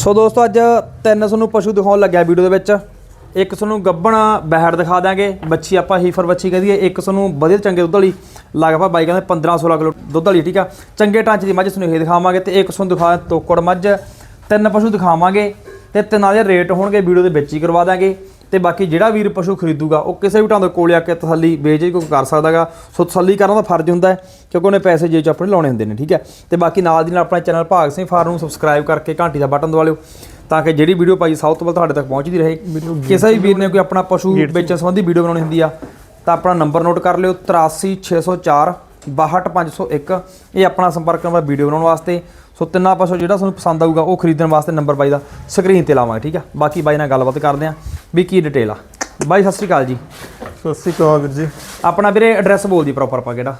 ਸੋ ਦੋਸਤੋ, ਅੱਜ ਤਿੰਨ ਤੁਹਾਨੂੰ ਪਸ਼ੂ ਦਿਖਾਉਣ ਲੱਗਿਆ ਵੀਡੀਓ ਦੇ ਵਿੱਚ। ਇੱਕ ਤੁਹਾਨੂੰ ਗੱਬਣ ਬਹਿੜ ਦਿਖਾ ਦਾਂਗੇ ਬੱਚੀ ਆਪਾਂ ਹੀਫਰ ਬੱਚੀ ਕਹਦੀ ਇੱਕ ਤੁਹਾਨੂੰ ਵਧੀਆ ਚੰਗੇ ਦੁੱਧ ਵਾਲੀ, ਲਗਭਗ ਬਾਈ ਕਹਿੰਦੇ 15 16 ਕਿਲੋ ਦੁੱਧ ਵਾਲੀ, ਠੀਕ ਆ? ਚੰਗੇ ਟਾਂਚ ਦੀ ਮੱਝ ਤੁਹਾਨੂੰ ਇਹ ਦਿਖਾਵਾਂਗੇ ਤੇ ਇੱਕ ਤੁਹਾਨੂੰ ਦਿਖਾ ਤੋਕੜ ਮੱਝ। ਤਿੰਨ ਪਸ਼ੂ ਦਿਖਾਵਾਂਗੇ ਤੇ ਤਿੰਨਾਂ ਦੇ ਰੇਟ ਹੋਣਗੇ, ਵੀਡੀਓ ਦੇ ਵਿੱਚ ਹੀ ਕਰਵਾ ਦਾਂਗੇ ਤੇ ਬਾਕੀ ਜਿਹੜਾ ਵੀਰ ਪਸ਼ੂ ਖਰੀਦੂਗਾ ਉਹ ਕਿਸੇ ਵੀ ਢੰਗ ਦੇ ਕੋਲੇ ਆ ਕੇ ਤਸੱਲੀ ਬੇਜੇ ਕੋਈ ਕਰ ਸਕਦਾਗਾ ਸੋ ਤਸੱਲੀ ਕਰਨ ਦਾ ਫਰਜ਼ ਹੁੰਦਾ ਹੈ ਕਿਉਂਕਿ ਉਹਨੇ ਪੈਸੇ ਜੇ ਚ ਆਪਣੇ ਲਾਉਣੇ ਹੁੰਦੇ ਨੇ ਠੀਕ ਹੈ? ਤੇ ਬਾਕੀ ਨਾਲ ਦੀ ਨਾਲ ਆਪਣਾ ਚੈਨਲ ਭਾਗ ਸਿੰਘ ਫਾਰਮ ਨੂੰ ਸਬਸਕ੍ਰਾਈਬ ਕਰਕੇ ਘੰਟੀ ਦਾ ਬਟਨ ਦਬਾ ਲਿਓ ਤਾਂ ਕਿ ਜਿਹੜੀ ਵੀਡੀਓ ਪਾਈ ਸਭ ਤੋਂ ਪਹਿਲਾਂ ਤੁਹਾਡੇ ਤੱਕ ਪਹੁੰਚਦੀ ਰਹੇ। ਕਿਸੇ ਵੀ ਵੀਰ ਨੇ ਕੋਈ ਆਪਣਾ ਪਸ਼ੂ ਵੇਚਣ ਸੰਬੰਧੀ ਵੀਡੀਓ ਬਣਾਉਣੀ ਹੁੰਦੀ ਆ ਤਾਂ ਆਪਣਾ ਨੰਬਰ ਨੋਟ ਕਰ ਲਿਓ 83604 62501 ਇਹ ਆਪਣਾ ਸੰਪਰਕ ਨੰਬਰ ਵੀਡੀਓ ਬਣਾਉਣ ਵਾਸਤੇ। ਸੋ ਤਿੰਨਾਂ ਪਾਸੋਂ ਜਿਹੜਾ ਤੁਹਾਨੂੰ ਪਸੰਦ ਆਊਗਾ ਉਹ ਖਰੀਦਣ ਵਾਸਤੇ ਨੰਬਰ ਬਾਈ ਦਾ ਸਕਰੀਨ ਤੇ ਲਾਵਾਂਗੇ ਠੀਕ ਆ? ਬਾਕੀ ਬਾਈ ਨਾਲ ਗੱਲਬਾਤ ਕਰਦੇ ਆਂ। ਵੀ ਕੀ ਡਿਟੇਲ ਆ? ਬਾਈ ਸਤਿ ਸ਼੍ਰੀ ਅਕਾਲ ਜੀ। ਸਤਿ ਸ਼੍ਰੀ ਅਕਾਲ ਵੀਰ ਜੀ। ਆਪਣਾ ਵੀਰੇ ਐਡਰੈਸ ਬੋਲ ਦੀ ਪ੍ਰੋਪਰ ਆਪਾਂ ਕਿਹੜਾ?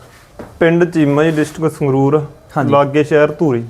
ਪਿੰਡ ਚੀਮਾ ਜੀ ਡਿਸਟ੍ਰਿਕਟ ਸੰਗਰੂਰ। ਲਾਗੇ ਸ਼ਹਿਰ ਧੂਰੀ।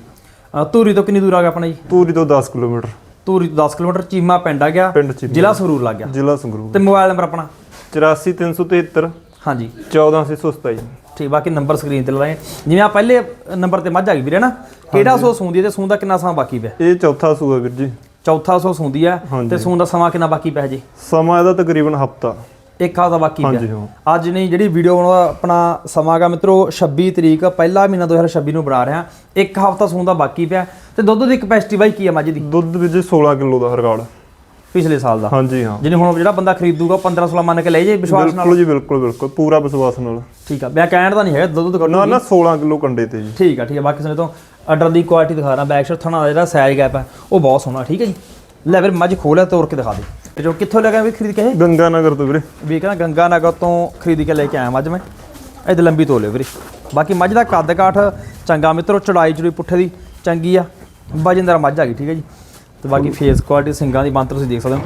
ਧੂਰੀ ਤੋਂ ਕਿੰਨੀ ਦੂਰ ਆ ਗਿਆ ਆਪਣਾ ਜੀ? ਧੂਰੀ ਤੋਂ 10 ਕਿਲੋਮੀਟਰ। ਧੂਰੀ ਤੋਂ 10 ਕਿਲੋਮੀਟਰ ਚੀਮਾ ਪਿੰਡ ਆ ਗਿਆ। ਪਿੰਡ ਚੀਮਾ। ਜ਼ਿਲ੍ਹਾ ਸੰਗਰੂਰ ਲੱਗ ਗਿਆ। ਜ਼ਿਲ੍ਹਾ ਸੰਗਰੂਰ। ਤੇ ਮੋਬਾਈਲ ਨੰਬਰ ਆਪਣਾ? 84373 ਹਾਂਜੀ। 14627 ਠੀਕ ਬਾਕੀ ਨੰਬਰ ਸਕਰੀਨ ਤੇ ਲਾਏ ਜਿਵੇਂ ਆ ਪਹਿਲੇ ਨੰਬਰ ਤੇ ਮੱਝ ਆ ਗਈ ਵੀਰੇ ਨਾ ਕਿਹੜਾ ਸੋ ਸੂੰਦੀ ਹੈ ਤੇ ਸੂੰ ਦਾ ਕਿੰਨਾ ਸਮਾਂ ਬਾਕੀ ਪਿਆ? ਇਹ ਚੌਥਾ ਸੂਆ ਵੀਰ ਜੀ। ਚੌਥਾ ਸੋ ਸੂੰਦੀ ਆ ਤੇ ਸੂੰ ਦਾ ਸਮਾਂ ਕਿੰਨਾ ਬਾਕੀ ਪਿਆ ਜੀ? ਸਮਾਂ ਇਹਦਾ ਤਕਰੀਬਨ ਹਫਤਾ। ਇੱਕ ਹਫ਼ਤਾ ਬਾਕੀ ਪਿਆ। ਅੱਜ ਨਹੀਂ ਜਿਹੜੀ ਵੀਡੀਓ ਬਣਾਉਣਾ ਆਪਣਾ ਸਮਾਂ ਗਾ ਮਿੱਤਰੋ 26 ਤਰੀਕ ਪਹਿਲਾ ਮਹੀਨਾ 2026 ਨੂੰ ਬਣਾ ਰਿਹਾ। ਇੱਕ ਹਫ਼ਤਾ ਸੂੰ ਦਾ ਬਾਕੀ ਪਿਆ। ਤੇ ਦੁੱਧ ਦੀ ਕਪੈਸਿਟੀ ਬਾਈ ਕੀ ਆ ਮੱਝ ਦੀ? ਦੁੱਧ ਜੀ 16 ਕਿਲੋ ਦਾ ਰਿਕਾਰਡ। ਪਿਛਲੇ ਸਾਲ ਦਾ। ਹਾਂਜੀ ਹਾਂ। ਜਿਹਨੇ ਹੁਣ ਜਿਹੜਾ ਬੰਦਾ ਖਰੀਦੂਗਾ 15 16 ਮੰਨ ਕੇ ਲੈ ਜੇ ਵਿਸ਼ਵਾਸ ਨਾਲ। ਬਿਲਕੁਲ ਜੀ ਬਿਲਕੁਲ ਬਿਲਕੁਲ। ਪੂਰਾ ਵਿਸ਼ਵਾਸ ਨਾਲ। ਠੀਕ ਆ। ਮੈਂ ਕਹਿਣ ਦਾ ਨਹੀਂ ਹੈ ਦੁੱਧ ਦੁੱਧ ਨਾ ਨਾ 16 ਕਿਲੋ ਕੰਡੇ ਤੇ ਜੀ। ਠੀਕ ਆ ਠੀਕ ਆ। ਬਾਕੀ ਸਮੇਂ ਤੋਂ ਆਰਡਰ ਦੀ ਕੁਆਲਿਟੀ ਦਿਖਾ ਰਹਾ ਬੈਕ ਸ਼ਟ ਥਣਾ ਦਾ ਜਿਹੜਾ ਸਾਈਜ਼ ਗੈਪ ਹੈ ਉਹ ਬਹੁਤ ਸੋਹਣਾ ਠੀਕ ਹੈ ਜੀ? ਲੈ ਫਿਰ ਮੱਝ ਖੋਲਿਆ ਤੋੜ ਕੇ ਦਿਖਾ ਦੇ। ਤੇ ਜੋ ਕਿੱਥੋਂ ਲਗਾ ਵੀ ਖਰੀਦ ਕੇ ਇਹ ਗੰਗਾ ਨਗਰ ਤੋਂ ਵੀਰੇ। ਵੀ ਕਹਿੰਦਾ ਗੰਗਾ ਨਗਰ ਤੋਂ ਖਰੀਦ ਕੇ ਲੈ ਕੇ ਆਇਆ ਮੱਝ ਮੈਂ। ਇਹਦੇ ਲੰਬੀ ਤੋਲੇ ਵੀਰੇ। ਬਾਕੀ ਮੱਝ ਦਾ ਕੱਦ ਕਾਠ ਚੰਗਾ ਮਿੱਤਰੋ ਚੜਾਈ ਚੜੀ ਪੁੱਠੇ ਦੀ ਚੰਗੀ ਆ। ਵਜਨਦਾਰ ਮੱਝ ਆ ਗਈ ਠੀਕ ਹੈ ਜੀ? ਤੇ ਬਾਕੀ ਫੇਸ ਕੁਆਲਿਟੀ ਸਿੰਗਾਂ ਦੀ ਬੰਤਰ ਤੁਸੀਂ ਦੇਖ ਸਕਦੇ ਹੋ।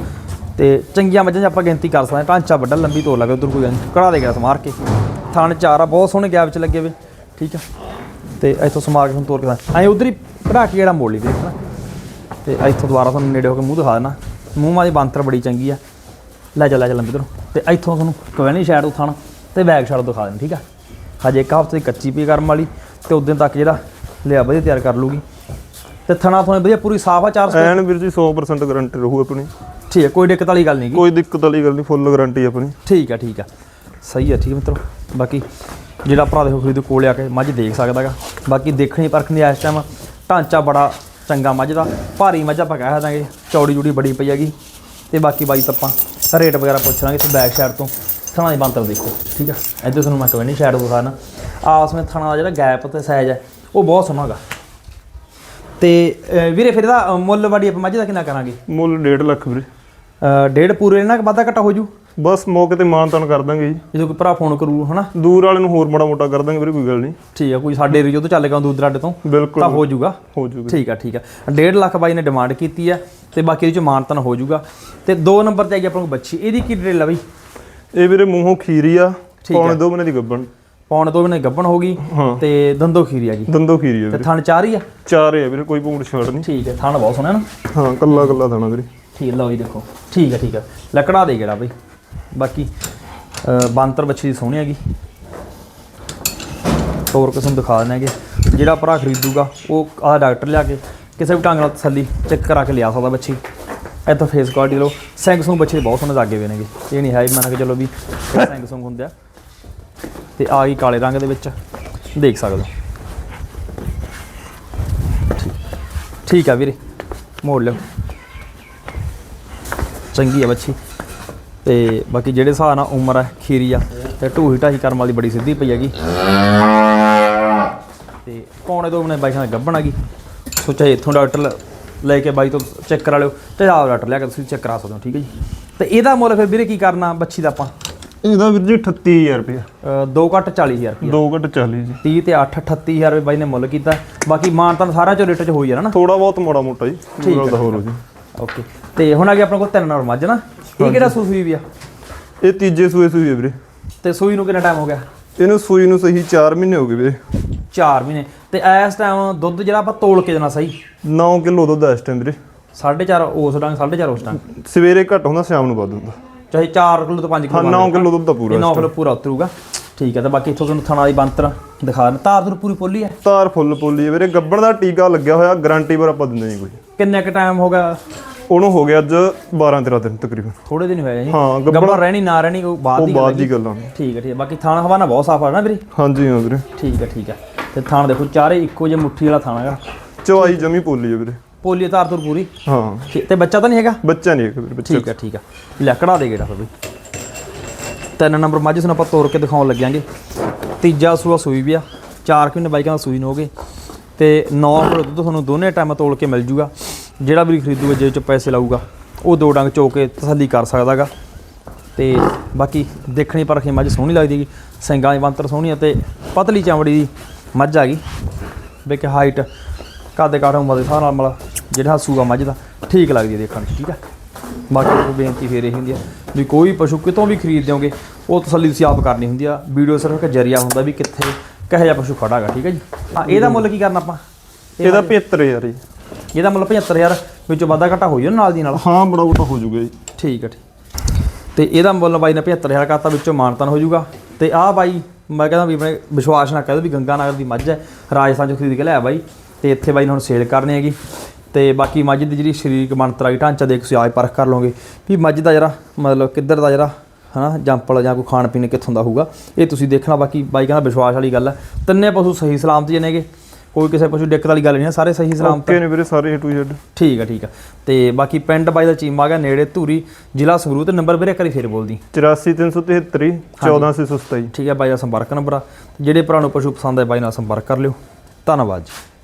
ਤੇ ਚੰਗੀਆਂ ਮੱਝਾਂ ਆਪਾਂ ਗਿਣਤੀ ਕਰ ਸਕਦੇ ਹਾਂ। ਢਾਂਚਾ ਵੱਡਾ ਲੰਬੀ ਤੋਲ ਲੱਗੇ ਉਧਰ ਕੋਈ ਕੜਾ ਦੇ ਗਿਆ ਸਮਾਰ ਕੇ। ਥਣ ਚਾਰ ਆ ਬਹੁਤ ਸੋਹਣੇ ਗੈਪ 'ਚ ਲੱਗੇ ਵੇ ਠੀਕ ਆ। ਤੇ ਇੱਥੋਂ ਤੁਹਾਨੂੰ ਤੋਰ ਕੇ ਐਂ ਉਧਰ ਹੀ ਕਢਾ ਕੇ ਜਿਹੜਾ ਮੋੜ ਲਈ ਹਨਾ ਤੇ ਇੱਥੋਂ ਦੁਬਾਰਾ ਤੁਹਾਨੂੰ ਨੇੜੇ ਹੋ ਕੇ ਮੂੰਹ ਦਿਖਾ ਦੇਣਾ। ਮੂੰਹ ਮਾਂ ਦੀ ਬੰਤਰ ਬੜੀ ਚੰਗੀ ਆ। ਲੈ ਚੱਲ ਲੈ ਚੱਲ ਅੰਦਰ। ਤੇ ਇੱਥੋਂ ਤੁਹਾਨੂੰ ਕਵੈਣੀ ਸ਼ਾਇਡ ਉਥਾਣ ਤੇ ਬੈਕ ਸ਼ਾਇਡ ਦਿਖਾ ਦੇਣ ਠੀਕ ਆ? ਹਜੇ ਇੱਕ ਹਫ਼ਤੇ ਦੀ ਕੱਚੀ ਪੀ ਕਰਮ ਵਾਲੀ ਤੇ ਉਦੋਂ ਤੱਕ ਜਿਹੜਾ ਲਿਆ ਵਧੀਆ ਤਿਆਰ ਕਰ ਲੂਗੀ। ਤੇ ਥਣਾ ਤੁਹਾਨੂੰ ਵਧੀਆ ਪੂਰੀ ਸਾਫ਼ ਆ ਚਾਰ ਐਨ ਵੀਰ ਜੀ 100% ਗਾਰੰਟੀ ਰਹੂ ਆਪਣੀ। ਠੀਕ ਹੈ ਕੋਈ ਦਿੱਕਤ ਵਾਲੀ ਗੱਲ ਨਹੀਂ ਕੋਈ ਦਿੱਕਤ ਵਾਲੀ ਗੱਲ ਨਹੀਂ ਫੁੱਲ ਗਾਰੰਟੀ ਆਪਣੀ। ਠੀਕ ਆ ਠੀਕ ਆ। ਸਹੀ ਆ ਠੀਕ ਮਿੱਤਰੋ। ਬਾਕੀ ਜਿਹੜਾ ਭਰਾ ਦੇਖੋ ਖਰੀਦੋ ਕੋਲੇ ਆ ਕੇ ਮੱਝ ਦੇਖ ਸਕਦਾਗਾ ਬਾਕੀ ਦੇਖਣੀ ਪਰਖਣੀ ਇਸ ਟਾਈਮ ਢਾਂਚਾ ਬੜਾ ਚੰਗਾ ਮੱਝ ਦਾ। ਭਾਰੀ ਮੱਝ ਆਪਾਂ ਕਹਿ ਦਾਂਗੇ ਚੌੜੀ ਜੂੜੀ ਬੜੀ ਪਈ ਹੈਗੀ। ਤੇ ਬਾਕੀ ਬਾਈ ਤਾਂ ਆਪਾਂ ਰੇਟ ਵਗੈਰਾ ਪੁੱਛ ਲਾਂਗੇ ਤੇ ਬੈਕ ਸਾਈਡ ਤੋਂ। ਥਣਾ ਦੀ ਬੰਤਰ ਦੇਖੋ ਠੀਕ ਆ? ਇੱਧਰ ਤੁਹਾਨੂੰ ਮੈਂ ਕਹਿੰਦੀ ਸਾਈਡ ਦਿਖਾਣਾ ਆਸ ਵਿੱਚ ਥਣਾ ਦਾ ਜਿਹੜਾ ਗੈਪ ਤੇ ਸਾਈਜ਼ ਹੈ ਉਹ ਬਹੁਤ ਸੋਹਣਾ ਹੈਗਾ ਤੇ ਵੀਰੇ ਫਿਰ ਇਹਦਾ ਮੁੱਲ ਵਾੜੀ ਆਪਾਂ ਮੱਝ ਦਾ ਕਿੰਨਾ ਕਰਾਂਗੇ? ਮੁੱਲ 1.5 ਲੱਖ ਵੀਰੇ। ਡੇਢ ਪੂਰੇ ਨਾ ਵਾਧਾ ਘਟਾ ਹੋ ਜੂ? ਬਸ ਮੌਕੇ ਤੇ ਮਾਨਤਾਨ ਕਰ ਦਾਂਗੇ ਜੀ। ਜਦੋਂ ਕੋਈ ਭਰਾ ਫੋਨ ਕਰੂ ਹਨਾ? ਦੂਰ ਵਾਲੇ ਨੂੰ ਹੋਰ ਮਾੜਾ ਮੋਟਾ ਕਰ ਦਾਂਗੇ ਵੀਰੇ ਕੋਈ ਗੱਲ ਨਹੀਂ। ਠੀਕ ਆ ਕੋਈ ਸਾਡੇ ਏਰੀਆ ਤੋਂ ਚੱਲ ਗਿਆ ਦੂਰ ਦਰਾਡੇ ਤੋਂ ਤਾਂ ਬਿਲਕੁਲ। ਹੋ ਜਾਊਗਾ। ਹੋ ਜੂਗਾ ਠੀਕ ਆ ਠੀਕ ਆ। 1.5 ਲੱਖ ਬਾਈ ਨੇ ਡਿਮਾਂਡ ਕੀਤੀ ਆ ਤੇ ਬਾਕੀ ਇਹਦੇ ਚ ਮਾਨਤਨ ਹੋ ਜਾਊਗਾ। ਤੇ ਦੋ ਨੰਬਰ ਤੇ ਆ ਗਈ ਆਪਾਂ ਨੂੰ ਬੱਚੀ। ਇਹਦੀ ਕੀ ਡਿਟੇਲ ਆ ਬਈ? ਇਹ ਵੀਰੇ ਮੂੰਹੋਂ ਖੀਰੀ ਆ ਪੌਣੇ ਦੋ ਮਹੀਨੇ ਦੀ ਗੱਬਣ ਪੌਣ ਦੋ ਮਹੀਨੇ ਗੱਭਣ ਹੋ ਗਈ ਤੇ ਦੰਦੋ ਖੀਰੀ ਆ ਗਈ ਦੰਦੋ ਖੀਰੀ ਆ ਤੇ ਥਣ ਚਾਰ ਹੀ ਆ? ਚਾਰੇ ਆ ਵੀਰੇ ਕੋਈ ਪੂੰਡ ਛੱਡ ਨਹੀਂ। ਠੀਕ ਹੈ ਥਣ ਬਹੁਤ ਸੋਹਣਾ ਨਾ। ਹਾਂ ਕੱਲਾ ਕੱਲਾ ਥਾਣਾ ਵੀਰੇ। ਠੀਕ ਲਓ ਜੀ ਦੇਖੋ। ਠੀਕ ਹੈ ਠੀਕ ਹੈ ਲੱਕੜਾ ਦੇ ਗੇੜਾ ਬਈ? ਬਾਕੀ ਬਾਂਤਰ ਬੱਚੀ ਦੀ ਸੋਹਣੀ ਹੈਗੀ। ਹੋਰ ਕਿਸਮ ਦਿਖਾ ਦਿੰਦੇ ਹੈਗੇ। ਜਿਹੜਾ ਭਰਾ ਖਰੀਦੂਗਾ, ਉਹ ਆਹ ਡਾਕਟਰ ਲਿਆ ਕੇ ਕਿਸੇ ਵੀ ਢੰਗ ਨਾਲ ਤਸੱਲੀ ਚੈੱਕ ਕਰਾ ਕੇ ਲਿਆ ਸਕਦਾ ਬੱਚੀ। ਇੱਥੋਂ ਫੇਸ ਕੁਆਲਿਟੀ ਲਓ। ਸੈਂਗ ਸੁੰਗ ਬੱਚੇ ਬਹੁਤ ਸੋਹਣੇ ਲੱਗੇ ਹੋਏ ਨੇਗੇ। ਇਹ ਨਹੀਂ ਹੈ ਵੀ ਮੰਨ ਕੇ ਚਲੋ ਵੀ ਸੈਂਗ ਹੁੰਦੇ ਆ। ਤੇ ਆ ਗਈ ਕਾਲੇ ਰੰਗ ਦੇ ਵਿੱਚ। ਦੇਖ ਸਕਦੇ ਠੀਕ- ਠੀਕ ਆ ਵੀਰੇ, ਮੋੜ ਲਿਓ। ਚੰਗੀ ਆ ਬੱਚੀ। ਤੇ ਬਾਕੀ ਜਿਹੜੇ ਹਿਸਾਬ ਨਾਲ ਉਮਰ ਹੈ ਖੀਰੀ ਆ ਤੇ ਢੂਹੀ ਢਾਹੀ ਕਰਮ ਵਾਲੀ ਬੜੀ ਸਿੱਧੀ ਪਈ ਹੈਗੀ। ਤੇ ਪੌਣੇ ਦੋ ਮਹੀਨੇ ਬਾਈ ਨਾਲ ਗੱਭਣ ਹੈਗੀ ਸੋਚਿਆ ਇੱਥੋਂ ਡਾਕਟਰ ਲ- ਲੈ ਕੇ ਬਾਈ ਤੋਂ ਚੈੱਕ ਕਰਾ ਲਿਓ ਤੇ ਆਪ ਡਾਕਟਰ ਲਿਆ ਕੇ ਤੁਸੀਂ ਚੈੱਕ ਕਰਾ ਸਕਦੇ ਹੋ ਠੀਕ ਹੈ ਜੀ। ਤੇ ਇਹਦਾ ਮੁੱਲ ਫਿਰ ਵੀਰੇ ਕੀ ਕਰਨਾ ਬੱਚੀ ਦਾ ਆਪਾਂ? ਇਹਦਾ ਵੀਰ ਜੀ 38000 ਰੁਪਏ 2 ਘੱਟ 40000 ਰੁਪਏ 2 ਘਟ 40 ਜੀ। 30 ਤੇ 8 38000 ਰੁਪਏ ਬਾਈ ਨੇ ਮੁੱਲ ਕੀਤਾ। ਬਾਕੀ ਮਾਨਤਨ ਸਾਰਾ ਚੋਂ ਰੇਟ ਚ ਹੋਈ ਜਾਣਾ ਨਾ। ਥੋੜਾ ਬਹੁਤ ਮਾੜਾ ਮੋਟਾ ਜੀ ਠੀਕ ਤਾਂ ਹੋਰ ਹੋ ਜੀ। ਓਕੇ। ਤੇ ਹੁਣ ਆ ਗਿਆ ਆਪਣੇ ਕੋਲ ਤਿੰਨ ਨੰਬਰ ਮੱਝ ਨਾ। ਇਹ ਕਿਹੜਾ ਸੂਈ ਵੀ ਆ? ਇਹ ਤੀਜੇ ਸੂਏ ਸੂਈ ਹੈ ਵੀਰੇ। ਤੇ ਸੂਈ ਨੂੰ ਕਿੰਨਾ ਟਾਈਮ ਹੋ ਗਿਆ? ਇਹਨੂੰ ਸੂਈ ਨੂੰ ਸਹੀ 4 ਮਹੀਨੇ ਹੋ ਗਏ ਵੀਰੇ। 4 ਮਹੀਨੇ। ਤੇ ਇਸ ਟਾਈਮ ਦੁੱਧ ਜਿਹੜਾ ਆਪਾਂ ਤੋਲ ਕੇ ਦੇਣਾ ਸਹੀ? 9 ਕਿਲੋ ਦੁੱਧ ਇਸ ਟਾਈਮ ਵੀਰੇ। 4.5 ਉਸ ਡੰਗ 4.5 ਉਸ ਡੰਗ। ਸਵੇਰੇ ਘੱਟ ਹੁੰਦਾ ਸ਼ਾਮ ਨੂੰ ਵੱਧ ਹੁੰਦਾ। ਚਾਹੇ 4 ਕਿਲੋ ਤੋਂ 5 ਹਾਂ ਕਿਲੋ 9 ਕਿਲੋ ਦੁੱਧ ਦਾ ਪੂਰਾ 9 ਕਿਲੋ ਪੂਰਾ ਉਤਰੂਗਾ। ਠੀਕ ਹੈ ਤੇ ਬਾਕੀ ਇੱਥੋਂ ਤੁਹਾਨੂੰ ਥਣਾ ਦੀ ਬੰਤਰ ਦਿਖਾ ਦਿੰਦਾ। ਤਾਰ ਤੁਰ ਪੂਰੀ ਪੋਲੀ ਹੈ? ਤਾਰ ਫੁੱਲ ਪੋਲੀ ਹੈ ਵੀਰੇ। ਗੱਬੜ ਦਾ ਟੀਕਾ ਲੱਗਿਆ ਹੋਇਆ ਗਾਰੰਟੀ ਪਰ ਆਪਾਂ ਦਿੰਦੇ ਨਹੀਂ ਕੋਈ। ਕਿੰਨੇ ਕ ਟਾਈਮ ਹੋ ਗਿਆ? ਉਹਨੂੰ ਹੋ ਗਿਆ ਅੱਜ 12 13 ਦਿਨ ਤਕਰੀਬਨ। ਥੋੜੇ ਦਿਨ ਹੋਏ ਆ ਜੀ। ਹਾਂ ਗੱਬੜ ਗੱਬੜ ਰਹਿਣੀ ਨਾ ਰਹਿਣੀ ਉਹ ਬਾਅਦ ਉਹ ਦੀ ਗੱਲ ਬਾਅਦ ਹੈ ਦੀ ਗੱਲਾਂ ਨੇ ਠੀਕ ਹੈ ਠੀਕ ਹੈ। ਬਾਕੀ ਥਾਣਾ ਹਵਾਨਾ ਬਹੁਤ ਸਾਫ਼ ਆ ਨਾ ਵੀਰੇ? ਹਾਂਜੀ ਹਾਂ ਵੀਰੇ। ਠੀਕ ਹੈ ਠੀਕ ਹੈ। ਤੇ ਥਾਣ ਦੇਖੋ ਚਾਰੇ ਇੱਕੋ ਜਿਹੇ ਮੁੱਠੀ ਵਾਲਾ ਥਾਣਾ ਹੈਗਾ। ਚਵਾਈ ਜਮੀ ਪੋਲੀ ਹੈ ਵੀਰੇ। ਪੋਲੀ ਤਾਰ ਤੁਰ ਪੂਰੀ? ਹਾਂ। ਠੀਕ- ਤੇ ਬੱਚਾ ਤਾਂ ਨਹੀਂ ਹੈਗਾ? ਬੱਚਾ ਨਹੀਂ ਹੈ ਵੀਰੇ ਬੱਚਾ ਠੀਕ ਹੈ ਠੀਕ ਹੈ। ਲੱਕੜਾ ਦੇ ਗੇੜਾ ਫਿਰ ਵੀ। ਤਿੰਨ ਨੰਬਰ ਮੱਝ ਨੂੰ ਆਪਾਂ ਤੋੜ ਕੇ ਦਿਖਾਉਣ ਲੱਗਿਆਂਗੇ। ਤੀਜਾ ਸੂਆ ਸੂਈ ਵੀ ਆ। ਚਾਰ ਕਿੰਨੇ ਬਾਈਕਾਂ ਦਾ ਸੂਈ ਨੂੰ ਹੋਗੇ ਤੇ 9 ਕਿਲੋ ਦੁੱਧ ਤੁਹਾਨੂੰ ਦੋਨੇ ਟਾਈਮ ਤੋੜ ਕੇ ਮਿਲ ਜੂਗਾ। ਜਿਹੜਾ ਵੀ ਖਰੀਦੂਗਾ ਜੇ ਚ ਪੈਸੇ ਲਾਊਗਾ ਉਹ ਦੋ ਡੰਗ ਚੋ ਕੇ ਤਸੱਲੀ ਕਰ ਸਕਦਾਗਾ। ਤੇ ਬਾਕੀ ਦੇਖਣੀ ਪਰਖੀ ਮੱਝ ਸੋਹਣੀ ਲੱਗਦੀ ਹੈਗੀ ਸਿੰਗਾਂ ਦੀ ਬੰਤਰ ਸੋਹਣੀ ਆ ਤੇ ਪਤਲੀ ਚਮੜੀ ਦੀ ਮੱਝ ਆ ਗਈ। ਵੀ ਕਿ ਹਾਈਟ ਕਾਦੇ ਕਾਠ ਉਮਰ ਦੇ ਹਿਸਾਬ ਨਾਲ ਮਤਲਬ ਜਿਹੜਾ ਸੂਆ ਮੱਝ ਦਾ ਠੀਕ ਲੱਗਦੀ ਹੈ ਦੇਖਣ 'ਚ ਠੀਕ ਹੈ ਬਾਕੀ ਉਹ ਬੇਨਤੀ ਫੇਰ ਇਹ ਹੁੰਦੀ ਆ ਵੀ ਕੋਈ ਪਸ਼ੂ ਕਿਤੋਂ ਵੀ ਖਰੀਦ ਦਿਓਗੇ ਉਹ ਤਸੱਲੀ ਤੁਸੀਂ ਆਪ ਕਰਨੀ ਹੁੰਦੀ ਆ। ਵੀਡੀਓ ਸਿਰਫ ਇੱਕ ਜਰੀਆ ਹੁੰਦਾ ਵੀ ਕਿੱਥੇ ਕਿਹੋ ਜਿਹਾ ਪਸ਼ੂ ਖੜਾਗਾ ਠੀਕ ਹੈ ਜੀ? ਹਾਂ ਇਹਦਾ ਮੁੱਲ ਕੀ ਕਰਨਾ ਆਪਾਂ? ਇਹਦਾ 75000 ਜੀ। ਇਹਦਾ ਮੁੱਲ 75000 ਵਿੱਚੋਂ ਵਾਧਾ ਘਾਟਾ ਹੋ ਜਾਊ ਨਾਲ ਦੀ ਨਾਲ। ਹਾਂ ਬੜਾ ਬੜਾ ਹੋ ਜਾਊਗਾ ਜੀ। ਠੀਕ ਹੈ ਠੀਕ। ਤੇ ਇਹਦਾ ਮੁੱਲ ਬਾਈ ਨੇ 75000 ਕਰਤਾ ਵਿੱਚੋਂ ਮਾਨਤਨ ਹੋ ਜਾਊਗਾ। ਤੇ ਆਹ ਬਾਈ ਮੈਂ ਕਹਿੰਦਾ ਵੀ ਆਪਣੇ ਵਿਸ਼ਵਾਸ ਨਾਲ ਕਹਿ ਦੋ ਵੀ ਗੰਗਾ ਨਗਰ ਦੀ ਮੱਝ ਹੈ ਰਾਜਸਥਾਨ ਚੋਂ ਖਰੀਦ ਕੇ ਲਿਆ ਬਾਈ। ਤੇ ਇੱਥੇ ਬਾਈ ਨੇ ਹੁਣ ਸੇਲ ਕਰਨੀ ਹੈਗੀ। ਤੇ ਬਾਕੀ ਮੱਝ ਦੀ ਜਿਹੜੀ ਸਰੀਰਕ ਬਣਤਰਾਈ ਢਾਂਚਾ ਦੇਖ ਤੁਸੀਂ ਆਜ ਪਰਖ ਕਰ ਲਓਗੇ। ਵੀ ਮੱਝ ਦਾ ਜਿਹੜਾ ਮਤਲਬ ਕਿੱਧਰ ਦਾ ਜਿਹੜਾ ਹਨਾ ਜੰਪਲ ਜਾਂ ਕੋਈ ਖਾਣ ਪੀਣ ਕਿੱਥੋਂ ਦਾ ਹੋਊਗਾ ਇਹ ਤੁਸੀਂ ਦੇਖਣਾ। ਬਾਕੀ ਬਾਈ ਕਹਿੰਦਾ ਵਿਸ਼ਵਾਸ ਵਾਲੀ ਗੱਲ ਹੈ। ਤਿੰਨੇ ਪਸ਼ੂ ਸਹੀ ਸਲਾਮਤ ਜੀ ਨੇਗੇ। ਕੋਈ ਕਿਸੇ ਪਸ਼ੂ ਦਿੱਕਤ ਵਾਲੀ ਗੱਲ ਨਹੀਂ ਹੈ ਸਾਰੇ ਸਹੀ ਸਲਾਮਤ ਓਕੇ ਨੇ ਵੀਰੇ ਸਾਰੇ A to Z ਠੀਕ ਹੈ ਠੀਕ ਹੈ ਤੇ ਬਾਕੀ ਪਿੰਡ ਬਾਈ ਦਾ ਚੀਮਾ ਗਾ ਨੇੜੇ ਧੂਰੀ ਜ਼ਿਲ੍ਹਾ ਸੰਗਰੂਰ ਤੇ ਨੰਬਰ ਵੀਰੇ ਕਰੀ ਫੇਰ ਬੋਲਦੀ। 84373 14627 ਠੀਕ ਹੈ ਬਾਈ ਦਾ ਸੰਪਰਕ ਨੰਬਰ ਆ। ਜਿਹੜੇ ਭਰਾ ਨੂੰ ਪਸ਼ੂ ਪਸੰਦ ਹੈ ਬਾਈ ਨਾਲ ਸੰਪਰਕ ਕਰ ਲਿਓ। ਧੰਨਵਾਦ ਜੀ।